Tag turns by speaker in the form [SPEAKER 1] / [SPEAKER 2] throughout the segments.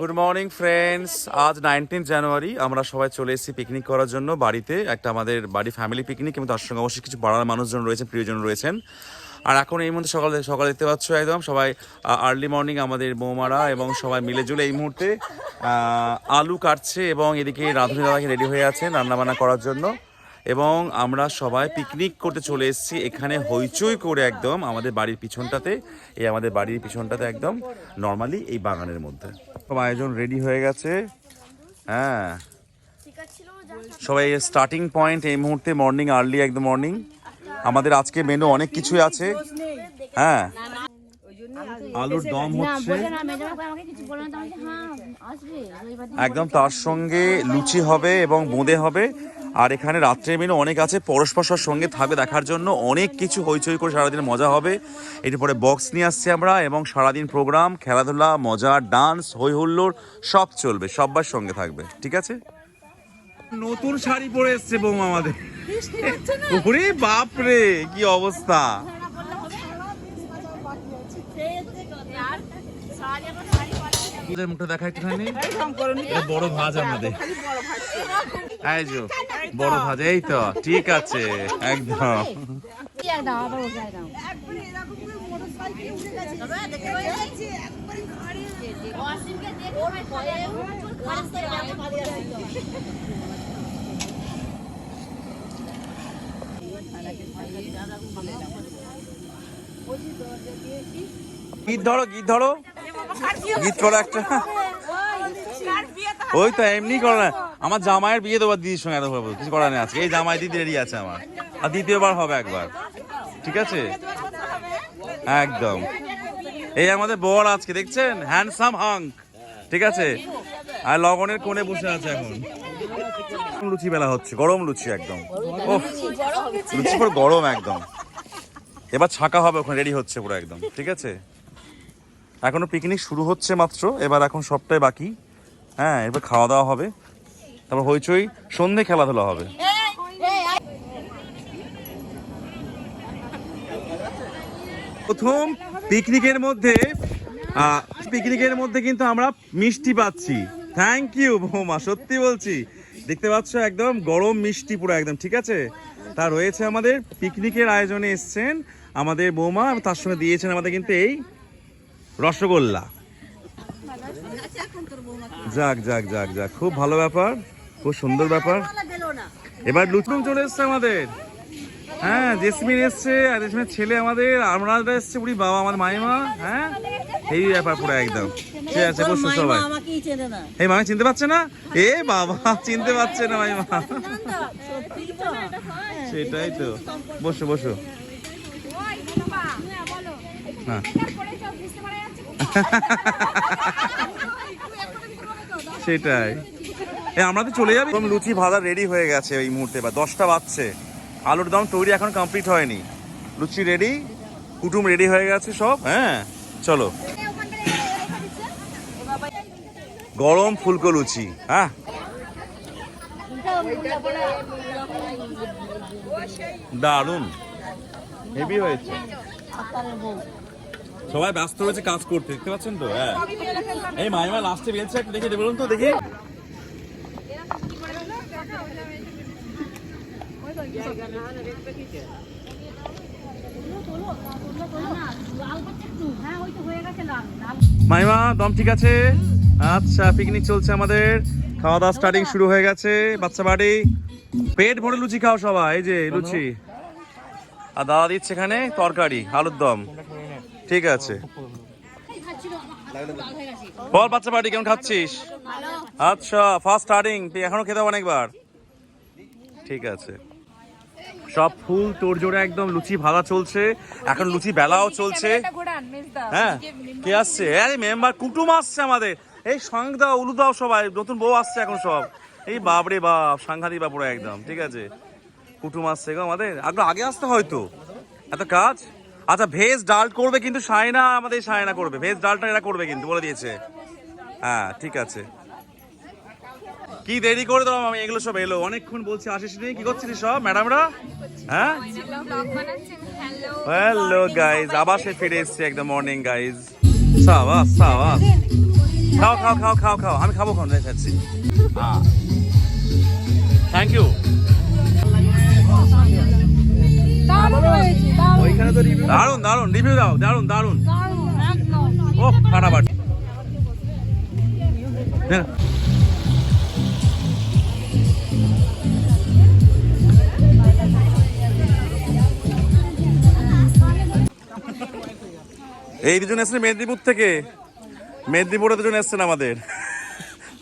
[SPEAKER 1] Good morning friends আজ nineteen January আমরা সবাই চলে এসেছি পিকনিক করার জন্য বাড়িতে। একটা আমাদের বাড়ি ফ্যামিলি পিকনিক এবং তার সঙ্গে অবশ্যই কিছু পাড়ার মানুষজন রয়েছেন, প্রিয়জন রয়েছেন। আর এখন এই মুহূর্তে সকালে সকালে দেখতে পাচ্ছ একদম সবাই আর্লি মর্নিং আমাদের বৌমারা এবং সবাই মিলে জুলে এই মুহূর্তে আলু কাটছে এবং এদিকে রাঁধুনি দাদাকে রেডি হয়ে আছেন রান্নাবান্না করার জন্য। এবং আমরা সবাই পিকনিক করতে চলে এসেছি। এখানে হইচই করে একদম আমাদের বাড়ির পিছনটাতে। এই আমাদের বাড়ির পিছনটাতে একদম নর্মালি এই বাগানের মধ্যে। সব আয়োজন রেডি হয়ে গেছে। হ্যাঁ। সবাই স্টার্টিং পয়েন্ট এই মুহূর্তে মর্নিং আর্লি একদম মর্নিং আমাদের আজকে মেনু অনেক কিছুই আছে। হ্যাঁ। আলুর দম হচ্ছে একদম তার সঙ্গে লুচি হবে এবং বোঁদে হবে। আর এখানে রাত্রের মেনু অনেক আছে পরস্পর সঙ্গে থাকবে দেখার জন্য। অনেক কিছু হইচই করে সারাদিন মজা হবে। এটি পরে বক্স নিয়ে আসছি আমরা এবং সারাদিন প্রোগ্রাম খেলাধুলা মজা ডান্স হই হুল্লোড় সব চলবে সবার সঙ্গে থাকবে ঠিক আছে? নতুন শাড়ি পরে এসছে বৌমা আমাদের। ওরে বাপরে কি অবস্থা? মুখটা দেখা একটুখানি। বড় ভাজ আমাদের। এই যে বড় ভাজ এই তো ঠিক আছে একদম। গীত ধরো গীত ধরো। গীত করো একটা ওই তো এমনি করো না। আমার জামাইয়ের বিয়ে দেবো দিদির সঙ্গে এত ভাবো কিছু করার নেই আজকে। এই জামাই দিদি রেডি আছে আমার। আর দ্বিতীয়বার হবে একবার। ঠিক আছে? একদম। এই আমাদের বর আজকে, দেখছেন? হ্যান্ডসাম হাঙ্ক ঠিক আছে? আর লগনের কোণে বসে আছে এখন। লুচি বেলা হচ্ছে। গরম লুচি একদম। ও লুচি পুরো গরম একদম। এবার ছাকা হবে ওখানে রেডি হচ্ছে পুরো একদম। ঠিক আছে? এখনও পিকনিক শুরু হচ্ছে মাত্র, এবার এখন সবটাই বাকি। হ্যাঁ এবার খাওয়া দাওয়া হবে। তারপর হইচই, সন্ধে খেলাধুলা হবে। প্রথম পিকনিকের মধ্যে পিকনিকের মধ্যে কিন্তু আমরা মিষ্টি পাচ্ছি। থ্যাংক ইউ বৌমা, সত্যি বলছি। দেখতে পাচ্ছ একদম গরম মিষ্টি পুরো একদম, ঠিক আছে? তা রয়েছে আমাদের পিকনিকের আয়োজনে এসছেন আমাদের বৌমা, তার সঙ্গে দিয়েছেন আমাদের কিন্তু এই রসগোল্লা। যাক যাক যাক যাক খুব ভালো ব্যাপার খুব সুন্দর ব্যাপার। এবার লুচুম চলে এসছে আমাদের। হ্যাঁ জেসমিন এসছে আর জেসমিনের ছেলে আমাদের আমরা এসছে বুড়ি বাবা আমার মাইমা হ্যাঁ? এই ব্যাপার পুরো একদম। ঠিক আছে বসো সবাই।
[SPEAKER 2] আমাকেই চেনে না।
[SPEAKER 1] এই মামি চিনতে পারছে না? এ বাবা চিনতে পারছে না মাইমা। সেটাই তো। বসো বসো। হ্যাঁ। সেটাই। আমরা তো চলে যাবি? লুচি ভাজা রেডি হয়ে গেছে এই মুহূর্তে বা দশটা বাজছে। আলুর দম তৈরি এখন কমপ্লিট হয়নি। লুচি রেডি কুটুম রেডি হয়ে গেছে সব হ্যাঁ? চলো। গরম ফুলকো লুচি হ্যাঁ? দারুণ হেভি হয়েছে। সবাই ব্যস্ত রয়েছে, কাজ করতে। দেখতে পাচ্ছেন তো? হ্যাঁ। এই মাইমা লাস্টে বেলছে একটু দেখে বলুন তো, দেখি। মাইমা, দম ঠিক আছে? আচ্ছা পিকনিক চলছে আমাদের। খাওয়া দাওয়া স্টার্টিং শুরু হয়ে গেছে, বাচ্চা বাড়ি। পেট ভরে লুচি খাও সবাই, এই যে, লুচি। আর দাদা দিচ্ছে এখানে তরকারি, আলুর দম। ঠিক আছে। বল, বাচ্চা পার্টি, কেমন খাচ্ছিস? আচ্ছা ফার্স্ট স্টার্টিং তুই এখনও খেতে অনেকবার ঠিক আছে। সব ফুল তোর জোরে একদম লুচি ভাজা চলছে। এখন লুচি বেলাও চলছে। হ্যাঁ কে আসছে? আরে মেম্বার কুটুম আসছে আমাদের। এই সঙ্গ দাও উলু দাও সবাই, নতুন বউ আসছে এখন সব। এই বাপরে বাপ, সাংঘাতিক বাপুরা একদম, ঠিক আছে। কুটুম আসছে গো আমাদের। আগে আসতে হয়তো এত কাজ? আচ্ছা ভেজ ডাল করবে কিন্তু সায়না আমাদের সায়না করবে। ভেজ ডালটা এরা করবে কিন্তু, বলে দিয়েছে। হ্যাঁ ঠিক আছে। কি দেরি করে দাও আমি এগুলো সব এলো। অনেকক্ষণ বলছি, আসিস নি? কি করছিস সব ম্যাডামরা? হ্যাঁ? হ্যালো গাইজ আবার সে ফিরে এসছে একদম মর্নিং গাইজ সাবাস সাবাস। খাও খাও খাও খাও খাও। আমি খাব খাও খাচ্ছি থ্যাংক ইউ
[SPEAKER 2] দারুণ দারুণ
[SPEAKER 1] রিভিউ দাও
[SPEAKER 2] দারুণ দারুণ
[SPEAKER 1] ও, ফাটাফাটি। এই দুজন এসেছেন মেদিনীপুর থেকে। মেদিনীপুরে দুজন এসছেন আমাদের।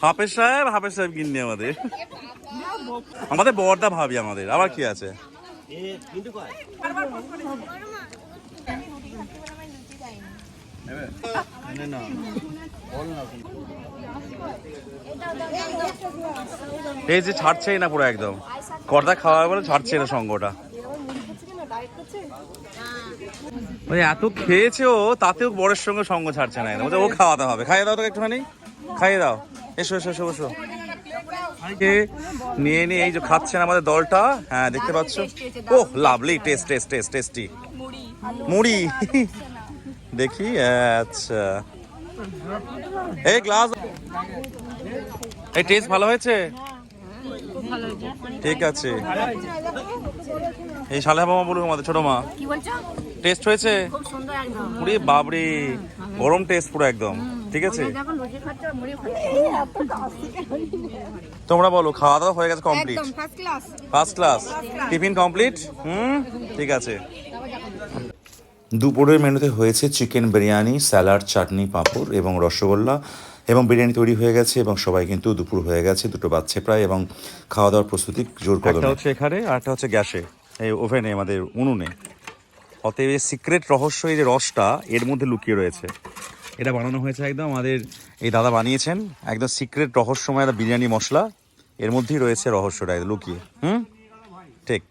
[SPEAKER 1] হাফেজ সাহেব হাফেজ সাহেব গিন্নি আমাদের। আমাদের বড়দা ভাবি আমাদের। আবার কি আছে? এই যে ছাড়ছেই না পুরো একদম। কর্দা খাওয়া বলে ছাড়ছে না সঙ্গটা। ওই এত খেয়েছে ও তাতেও বরের সঙ্গে সঙ্গ ছাড়ছে না ও খাওয়াতে হবে। খাইয়ে দাও তো একটুখানি। খাইয়ে দাও। এসো এসো এসো বসো। নিয়ে নিয়ে এই যে খাচ্ছেন আমাদের দলটা। হ্যাঁ দেখতে পাচ্ছ? ও lovely taste taste taste tasty মুড়ি দেখি আচ্ছা। এই গ্লাস এই টেস্ট ভালো হয়েছে? ঠিক আছে। এই শালে বাবা বলুন আমাদের ছোট মা।
[SPEAKER 2] কি বলছো?
[SPEAKER 1] টেস্ট হয়েছে?
[SPEAKER 2] খুব সুন্দর একদম।
[SPEAKER 1] পুরি বাবরে। গরম টেস্ট পুরো একদম। ঠিক আছে? তোমরা বলো খাওয়া দাওয়া হয়ে গেছে complete
[SPEAKER 2] first class
[SPEAKER 1] tiffin complete হুম ঠিক আছে। দুপুরের মেনুতে হয়েছে চিকেন বিরিয়ানি স্যালাড চাটনি পাঁপড় এবং রসগোল্লা এবং বিরিয়ানি তৈরি হয়ে গেছে এবং সবাই কিন্তু দুপুর হয়ে গেছে দুটো বাচ্চা প্রায় এবং খাওয়া দাওয়ার প্রস্তুতি জোর কদমে। হচ্ছে এখানে আর একটা হচ্ছে গ্যাসে এই ওভেনে আমাদের উনুনে। অতএব এই সিক্রেট রহস্য এই যে রসটা এর মধ্যে লুকিয়ে রয়েছে। এটা বানানো হয়েছে একদম আমাদের এই দাদা বানিয়েছেন একদম সিক্রেট রহস্যময় একটা বিরিয়ানি মশলা। এর মধ্যেই রয়েছে রহস্যটা লুকিয়ে। হুম? ঠিক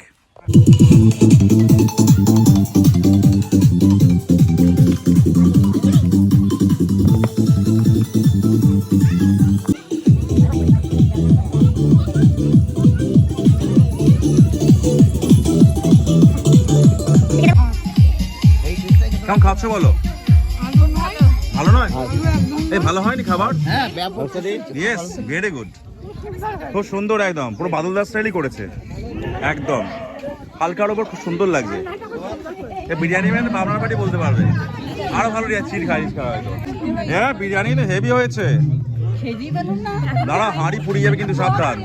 [SPEAKER 1] কেমন খাচ্ছ বলো? ভালো নয়? এই ভালো হয়নি খাবার? ইয়েস ভেরি গুড খুব সুন্দর একদম পুরো বাদলদার স্টাইলই করেছে। একদম। হালকার ওপর খুব সুন্দর লাগছে। এ বিরিয়ানি মানে বাবনার পাটি বলতে পারবে। আরও ভালো চির খাই খাওয়া হ্যাঁ বিরিয়ানি তো হেভি হয়েছে। দাঁড়া হাঁড়ি পুড়িয়ে যাবে কিন্তু সাবধান।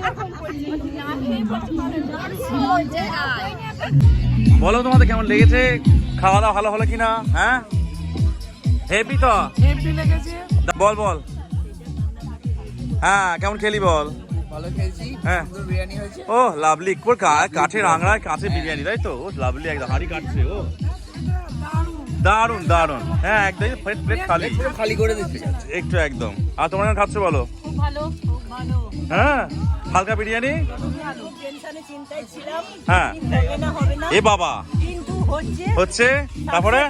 [SPEAKER 1] বলো তোমাদের কেমন লেগেছে? খাওয়া দাওয়া ভালো হলো কিনা? হ্যাঁ? হেভি তো? বল বল। হ্যাঁ কেমন খেলি বল?
[SPEAKER 3] ভালো
[SPEAKER 1] হ্যাঁ।
[SPEAKER 3] বিরিয়ানি হয়েছে?
[SPEAKER 1] Oh lovely. কোর? কা- কাঠের আংড়ায় কাছে বিরিয়ানি তাই তো? ও লাভলি একদম হাড়ি কাটছে ও। দারুণ দারুণ হ্যাঁ একদম প্লেট প্লেট খালি।
[SPEAKER 3] খালি করে দিচ্ছে।
[SPEAKER 1] একটু একদম। আর তোমরা কেমন খাচ্ছ বলো?
[SPEAKER 2] খুব ভালো খুব ভালো।
[SPEAKER 1] হ্যাঁ হালকা বিরিয়ানি?
[SPEAKER 2] টেনশনে চিন্তায় ছিলাম।
[SPEAKER 1] হ্যাঁ। এ বাবা।
[SPEAKER 2] হচ্ছে
[SPEAKER 1] হচ্ছে? তারপরে?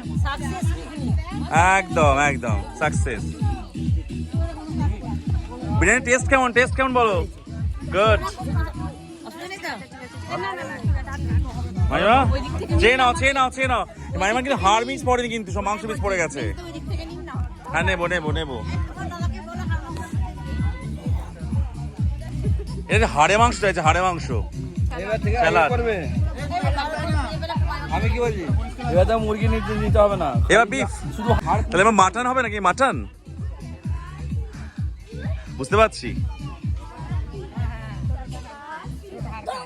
[SPEAKER 1] একদম একদম। সাকসেস বিরিয়ানি টেস্ট কেমন? টেস্ট কেমন বলো? গুড মাইমা চেয়ে নাও চেয়ে নাও চেয়ে নাও। মাইমা কিন্তু হাড় মিস পড়েনি কিন্তু সব মাংস মিস পড়ে গেছে। হ্যাঁ নেব নেব নেব। এটা হাড়ে মাংস হাড়ে মাংস।
[SPEAKER 3] আমি কি বলছি? এবার তো মুরগি নিতে নিতে হবে না।
[SPEAKER 1] এবার বিফ
[SPEAKER 3] শুধু হাড়
[SPEAKER 1] তাহলে এবার মাটন হবে নাকি মাটন? বুঝতে পারছি।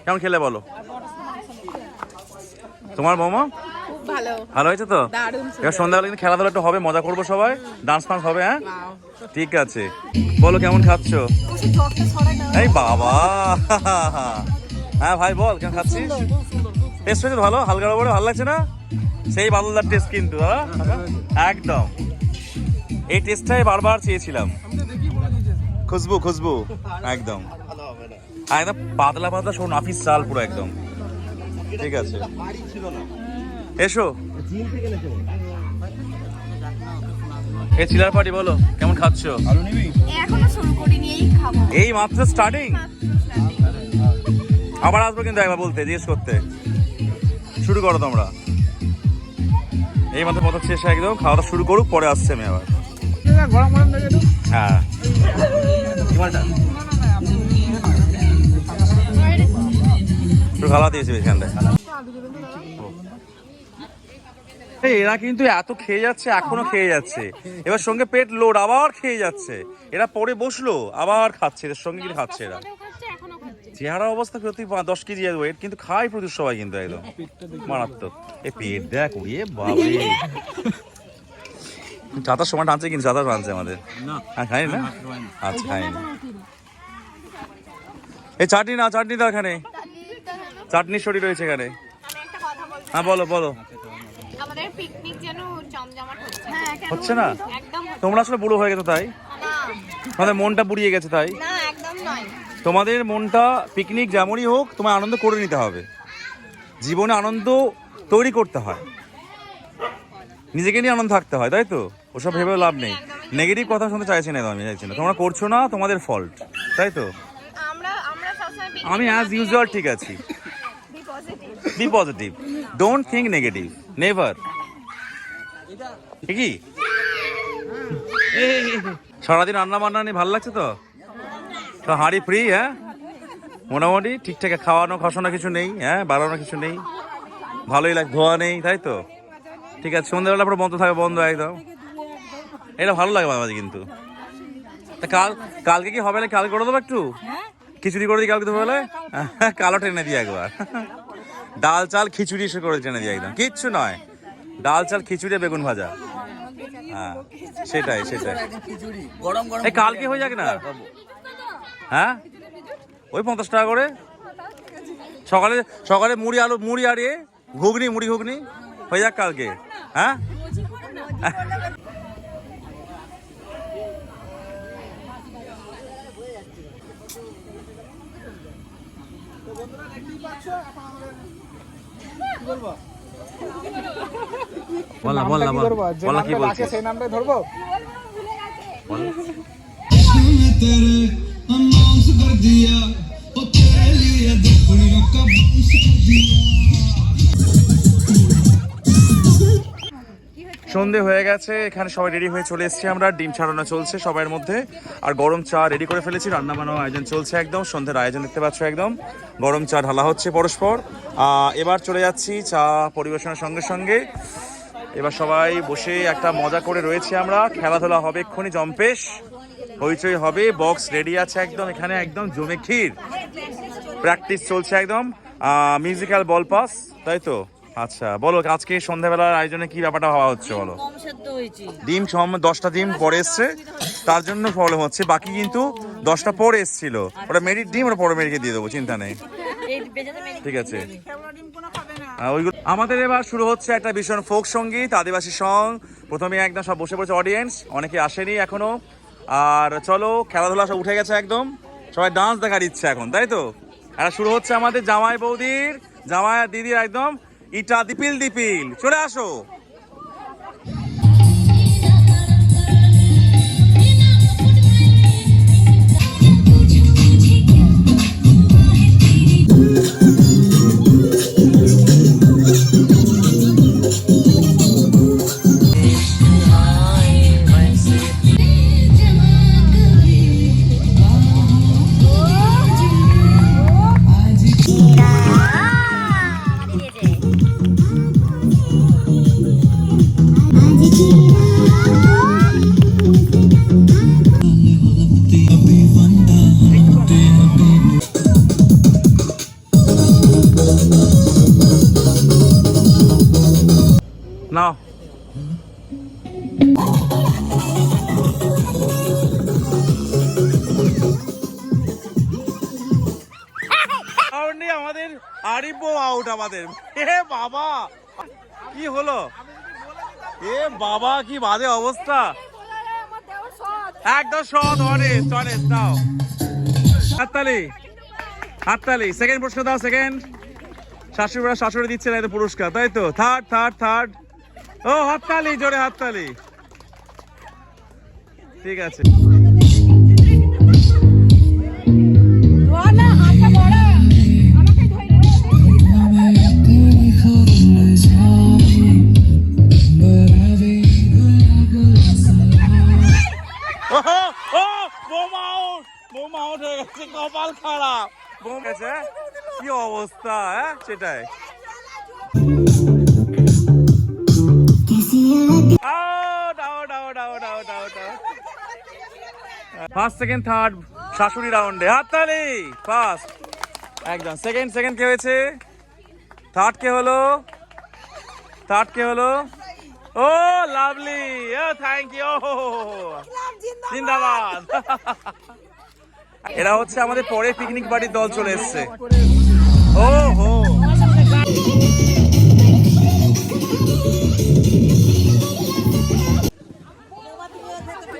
[SPEAKER 1] কেমন খেলে বলো? তোমার বৌমা?
[SPEAKER 2] ভালো।
[SPEAKER 1] ভালো হয়েছে তো? এবার সন্ধ্যাবেলা কিন্তু খেলাধুলা একটু হবে মজা করব সবাই। ডান্স ফান্স হবে হ্যাঁ? ঠিক আছে। বলো কেমন খাচ্ছ? এই বাবা! হ্যাঁ ভাই বল কেমন খাচ্ছিস? টেস্ট হয়েছে ভালো হালকা বলে ভালো লাগছে না? সেই বাদলদার টেস্ট কিন্তু একদম। এই টেস্টটাই বারবার চেয়েছিলাম। খুশবু খুশবু। একদম। আর একদম পাতলা পাতলা শোন আফিস চাল পুরো একদম। ঠিক আছে। এসো। এ চিলার পার্টি বলো কেমন খাচ্ছ?
[SPEAKER 2] এখনও শুরু করিনি এই খাব।
[SPEAKER 1] এই মাত্র স্টার্টিং আবার আসব কিন্তু একবার বলতে জিজ্ঞেস করতে। শুরু করো তোমরা। এই মাত্র পথ শেষ একদম খাওয়া দাওয়া শুরু করুক পরে আসছে আমি আবার।
[SPEAKER 3] গরম গরম
[SPEAKER 1] হ্যাঁ। দিয়েছে এখানটায় এরা কিন্তু এত খেয়ে যাচ্ছে এখনও খেয়ে যাচ্ছে। এবার সঙ্গে পেট লোড আবার খেয়ে যাচ্ছে। এরা পরে বসল আবার খাচ্ছে এদের সঙ্গে কিন্তু খাচ্ছে এরা? চেহারা অবস্থা প্রতি দশ কেজি ওয়েট কিন্তু খাই প্রচুর সবাই কিন্তু একদম। মারাত্মক। এই পেট দেখ উড়িয়ে বাবরে চাতার সময় টানছে কিন্তু চাতার টানছে আমাদের। হ্যাঁ খাই না? আচ্ছা খাই এই চাটনি না চাটনি দাও এখানে। চাটনি সরি রয়েছে এখানে।
[SPEAKER 2] আমি একটা কথা বলতে
[SPEAKER 1] হ্যাঁ বলো বলো।
[SPEAKER 2] আমাদের হচ্ছে। হ্যাঁ
[SPEAKER 1] হচ্ছে না? তোমরা আসলে বুড়ো হয়ে গেছো তাই?
[SPEAKER 2] না।
[SPEAKER 1] তোমাদের মনটা বুড়িয়ে গেছে তাই?
[SPEAKER 2] না একদম নয়।
[SPEAKER 1] তোমাদের মনটা পিকনিক যেমনই হোক তোমার আনন্দ করে নিতে হবে। জীবনে আনন্দ তৈরি করতে হয়। নিজেকে নিয়ে আনন্দ থাকতে হয় তাই তো? ওসব ভেবে লাভ নেই। নেগেটিভ কথা শুনতে চাইছি না তো আমি চাইছি না। তোমরা করছ না তোমাদের ফল্ট তাই তো? আমি অ্যাজ ইউজুয়াল ঠিক আছি। Be positive don't think negative never ঠিকই সারাদিন রান্না বান্না নিয়ে ভালো লাগছে তো? তো হাঁড়ি ফ্রি হ্যাঁ? মোটামুটি ঠিকঠাক খাওয়ানো খাসানো কিছু নেই হ্যাঁ? বাড়ানো কিছু নেই। ভালোই লাগ ধোয়া নেই তাই তো? ঠিক আছে সন্ধ্যাবেলা পরে বন্ধ থাকবে বন্ধ একদম। এটা ভালো লাগে মাঝে কিন্তু। তা কাল কালকে কি হবে না? কাল করে দেবো একটু? খিচুড়ি করে দিই কালকে দুপুরবেলা কালো টেনে দিই একবার। ডাল চাল খিচুড়ি এসে করে টেনে দিই একদম। কিচ্ছু নয়। ডাল চাল খিচুড়ি বেগুন ভাজা। হ্যাঁ সেটাই সেটাই।
[SPEAKER 3] খিচুড়ি গরম গরম
[SPEAKER 1] কালকে হয়ে যাক না? হ্যাঁ? ওই পঞ্চাশ টাকা করে? সকালে সকালে মুড়ি আলু মুড়ি আড়িয়ে ঘুগনি মুড়ি ঘুগনি? হয়ে যাক কালকে। হ্যাঁ? বলা বলা বলা। কি বলছিস
[SPEAKER 4] সেই নামটাই ধরবো?
[SPEAKER 1] সন্ধে হয়ে গেছে, এখানে সবাই রেডি হয়ে চলে এসেছি আমরা। ডিম ছাড়ানো চলছে সবার মধ্যে। আর গরম চা রেডি করে ফেলেছি রান্না বান্না আয়োজন চলছে একদম, সন্ধ্যের আয়োজন দেখতে পাচ্ছ একদম। গরম চা ঢালা হচ্ছে পরস্পর। এবার চলে যাচ্ছি চা পরিবেশনের সঙ্গে সঙ্গে। এবার সবাই বসে একটা মজা করে রয়েছে আমরা। খেলাধুলা হবে এক্ষুনি, জম্পেশ। হইচই হবে বক্স রেডি আছে একদম এখানে একদম জমে ক্ষীর। প্র্যাকটিস চলছে একদম। মিউজিক্যাল বল পাস তাই তো? আচ্ছা বলো আজকে সন্ধ্যাবেলার আয়োজনে কি ব্যাপারটা হওয়া হচ্ছে বলো? ডিম সম দশটা ডিম পরে এসছে। তার জন্য প্রবলেম হচ্ছে। বাকি কিন্তু দশটা পরে এসছিল। ওটা মেরিট ডিম ওটা পরে মেরিটকে দিয়ে দেবো চিন্তা নেই। ঠিক আছে। আমাদের এবার শুরু হচ্ছে একটা ভীষণ ফোক সংগীত আদিবাসী সং প্রথমে একদম সব বসে পড়েছে অডিয়েন্স অনেকে আসেনি এখনও। আর চলো, খেলাধুলা সব উঠে গেছে একদম। সবাই ডান্স দেখার ইচ্ছে এখন, তাই তো? আর শুরু হচ্ছে আমাদের জামাই বৌদির, জামাই দিদির একদম ইটা দিপিল দিপিল। চলে আসো। নাও। আমাদের আউট আমাদের। এ বাবা, কি হলো? এ বাবা, কি অবস্থা। একদম হাততালি হাততালি সেকেন্ড পুরস্কার দাও সেকেন্ড শাশুড়ি শাশুড়ি দিচ্ছে না পুরস্কার, তাই তো? থার্ড থার্ড থার্ড ও হাততালি জোরে হাততালি। ঠিক আছে। কপাল খারাপ। বৌমা কি অবস্থা হ্যাঁ? সেটাই। ফার্স্ট সেকেন্ড থার্ড শাশুড়ি রাউন্ডে। হাততালি ফার্স্ট একদম। সেকেন্ড সেকেন্ড কে হয়েছে? থার্ড কে হলো? থার্ড কে হলো? Oh lovely oh thank you জিন্দাবাদ। এরা হচ্ছে আমাদের পরে পিকনিক বাড়ির দল চলে এসছে। ও হো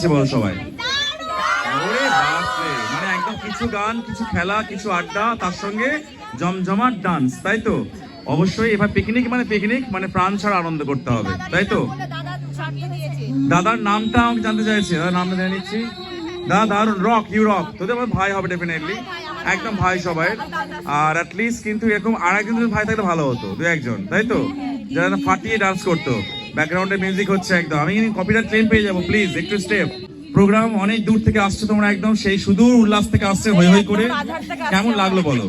[SPEAKER 1] কেমন বলো সবাই। মানে একদম কিছু গান কিছু খেলা কিছু আড্ডা তার সঙ্গে জমজমাট ডান্স তাই তো? অবশ্যই এবার পিকনিক মানে পিকনিক মানে প্রাণ ছাড়া আনন্দ করতে হবে তাই তো? দাদার নামটা আমাকে জানতে চাইছে দাদার নামটা জেনে নিচ্ছি। দাদা দারুণ রক ইউ রক তোদের আমার ভাই হবে ডেফিনেটলি একদম ভাই সবাই। আর লিস্ট কিন্তু এরকম আর একজন ভাই থাকলে ভালো হতো দু একজন তাই তো? যারা ফাটিয়ে ডান্স করতো। ব্যাকগ্রাউন্ডে মিউজিক হচ্ছে একদম। আমি কিন্তু কপিরাইট ক্লেম পেয়ে যাব প্লিজ একটু স্টেপ প্রোগ্রাম অনেক দূর থেকে আসছে তোমরা একদম সেই সুদূর উল্লাস থেকে আসছে হই হই করে। কেমন লাগল বলো?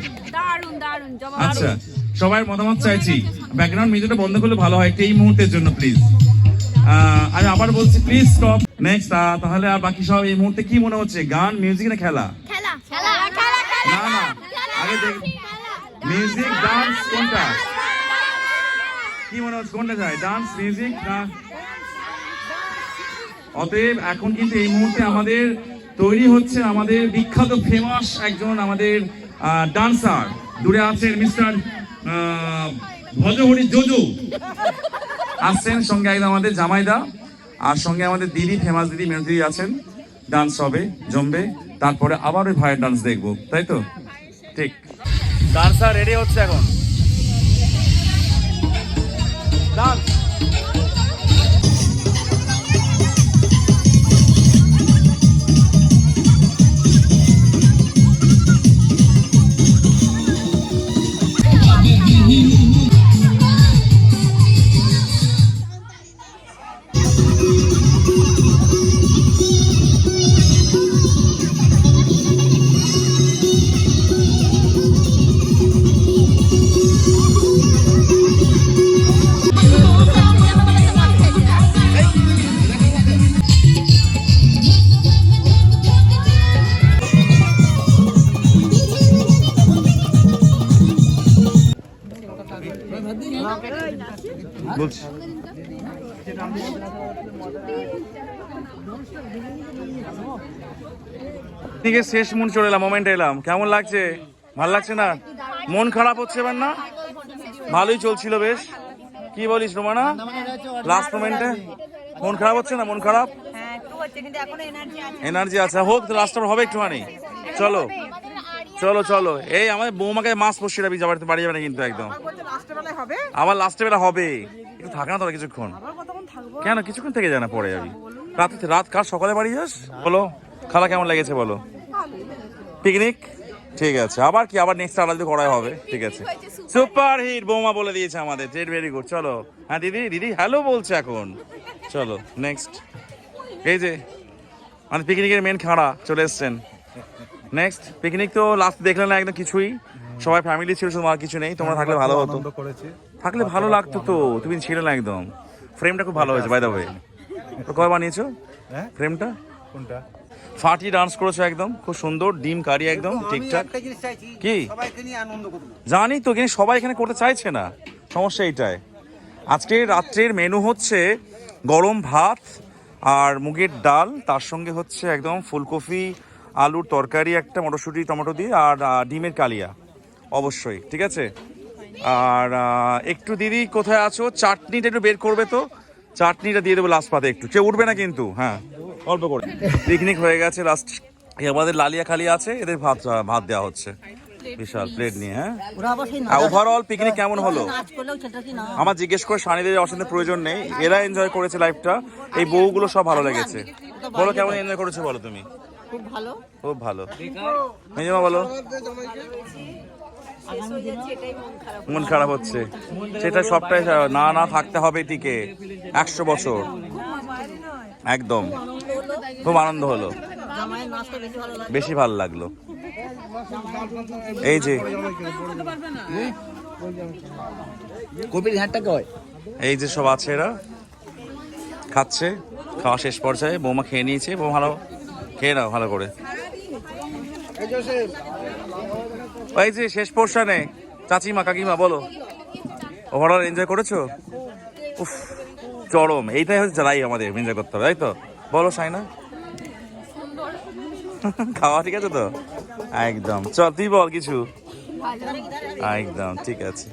[SPEAKER 1] আচ্ছা সবার মতামত চাইছি। ব্যাকগ্রাউন্ড মিউজিকটা বন্ধ করলে ভালো হয় এই মুহূর্তের জন্য প্লিজ আমি আবার বলছি প্লিজ স্টপ নেক্সট তাহলে আর বাকি সব এই মুহূর্তে কি মনে হচ্ছে? গান মিউজিক না খেলা?
[SPEAKER 2] খেলা খেলা খেলা
[SPEAKER 1] না না। আগে দেখ মিউজিক ডান্স কোনটা? কি মনে হচ্ছে, কোনটা যায় ডান্স মিউজিক না অতএব এখন কিন্তু এই মুহূর্তে আমাদের তৈরি হচ্ছে আমাদের বিখ্যাত ফেমাস একজন আমাদের ডান্সার দূরে আছেন মিস্টার ভজহরি জোজো। আসছেন সঙ্গে একদম আমাদের জামাইদা আর সঙ্গে আমাদের দিদি ফেমাস দিদি মেনু দিদি আছেন। ডান্স হবে, জমবে। তারপরে আবার ওই ভাইয়ের ডান্স দেখব, তাই তো? ঠিক। ডান্সার রেডি হচ্ছে এখন। ডান্স থেকে শেষ মন চলে এলাম মোমেন্ট এলাম। কেমন লাগছে? ভালো লাগছে না? মন খারাপ হচ্ছে এবার না? ভালোই চলছিল বেশ। কি বলিস রোমানা? লাস্ট মোমেন্টে মন খারাপ হচ্ছে না? মন খারাপ?
[SPEAKER 5] এনার্জি আছে।
[SPEAKER 1] হোক লাস্ট হবে একটুখানি। চলো। চলো চলো। এই আমাদের বৌমাকে মাছ পড়ছি রাবি যাবার বাড়ি যাবে না কিন্তু একদম। আবার লাস্টে বেলা হবে। একটু থাকে না তোরা কিছুক্ষণ। কেন? কিছুক্ষণ থেকে যায় না পরে যাবি রাত রাত কার সকালে বাড়ি যাস? বলো খালা কেমন লেগেছে বলো। পিকনিক? ঠিক আছে আবার কি? আবার নেক্সট আলাদা করাই হবে ঠিক আছে। সুপার হিট বৌমা বলে দিয়েছে আমাদের জেড ভেরি গুড চলো। হ্যাঁ দিদি দিদি হ্যালো বলছে এখন। চলো নেক্সট এই যে মানে পিকনিকের মেন খাড়া চলে এসছেন। নেক্সট পিকনিক তো লাস্ট দেখলেন না একদম কিছুই। সবাই ফ্যামিলি ছিল শুধু আর কিছু নেই। তোমরা থাকলে ভালো হতো। থাকলে ভালো লাগতো তো তুমি ছিল না একদম। ফ্রেমটা খুব ভালো হয়েছে বাই দ্য ওয়ে তো কয় বানিয়েছো?
[SPEAKER 6] হ্যাঁ?
[SPEAKER 1] ফ্রেমটা
[SPEAKER 6] কোনটা?
[SPEAKER 1] ফাটিয়ে ডান্স করেছ একদম খুব সুন্দর ডিম কারি একদম ঠিকঠাক। কি? জানি তো কিন্তু সবাই এখানে করতে চাইছে না। সমস্যা এইটাই। আজকে রাত্রের মেনু হচ্ছে গরম ভাত আর মুগের ডাল তার সঙ্গে হচ্ছে একদম ফুলকপি আলুর তরকারি একটা মটরশুঁটি টমেটো দিয়ে আর ডিমের কালিয়া। অবশ্যই ঠিক আছে? আর একটু দিদি কোথায় আছো? চাটনিটা একটু বের করবে তো। চাটনিটা দিয়ে দেবো লাস্ট পাতে একটু। কেউ উঠবে না কিন্তু হ্যাঁ। অল্প করে। পিকনিক হয়ে গেছে লাস্ট আমাদের লালিয়া খালি আছে এদের ভাত ভাত দেওয়া হচ্ছে। বিশাল প্লেট নিয়ে হ্যাঁ। ওভারঅল পিকনিক কেমন হলো? আমার জিজ্ঞেস করে সানিদের অসুবিধার প্রয়োজন নেই। এরা এনজয় করেছে লাইফটা এই বউগুলো সব ভালো লেগেছে। বলো কেমন এনজয় করেছ বলো তুমি?
[SPEAKER 5] খুব ভালো।
[SPEAKER 1] খুব ভালো। মেজমা বলো। মন খারাপ হচ্ছে। সেটা সবটাই না না থাকতে হবে টিকে একশো বছর। একদম। খুব আনন্দ হলো। বেশি ভালো লাগল। এই যে।
[SPEAKER 3] কপির ঘাটটা কয়?
[SPEAKER 1] এই যে সব আছে এরা। খাচ্ছে। খাওয়া শেষ পর্যায়ে। বৌমা খেয়ে নিয়েছে। বউ ভালো খেয়ে নাও ভালো করে। ওই যে শেষ পোর্শনে চাচিমা কাকিমা বলো। ওভারঅল এনজয় করেছ? উফ চরম। এইটাই হচ্ছে জ্বালাই আমাদের এনজয় করতে হবে তাই তো? বলো সাইনা। খাওয়া ঠিক আছে তো? একদম। চল তুই বল কিছু। একদম ঠিক আছে।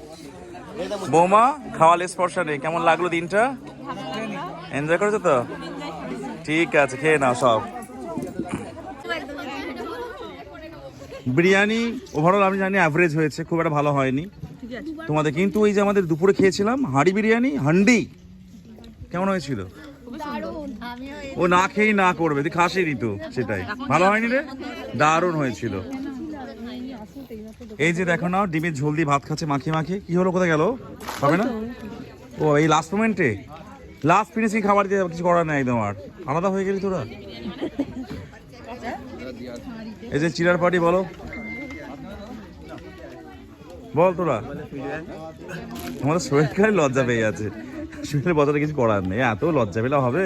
[SPEAKER 1] বৌমা খাওয়া লেস পর্সা নেই কেমন লাগল দিনটা? এনজয় করেছ তো? ঠিক আছে খেয়ে নাও সব। বিরিয়ানি ওভারঅল আমি জানি অ্যাভারেজ হয়েছে, খুব একটা ভালো হয়নি। তোমাদের কিন্তু ওই যে আমাদের দুপুরে খেয়েছিলাম হাঁড়ি বিরিয়ানি, হান্ডি। কেমন হয়েছিল? ও না খেয়েই না করবে, তুই খাসই নি তো সেটাই। ভালো হয়নি রে? দারুণ হয়েছিল। এই যে দেখো না ডিমের ঝোল দিয়ে ভাত খাচ্ছে মাখিয়ে মাখিয়ে। কি হলো, কোথায় গেল? হবে না? ও, এই লাস্ট মোমেন্টে লাস্ট ফিনিশিং খাবার দিয়ে কিছু করার নেই একদম আর। আলাদা হয়ে গেলি তোরা? এই যে চিরার পার্টি বলো। বল তোরা। আমাদের শরীর লজ্জা পেয়ে আছে শরীরের বছরে কিছু করার নেই। এত লজ্জা পেলে হবে?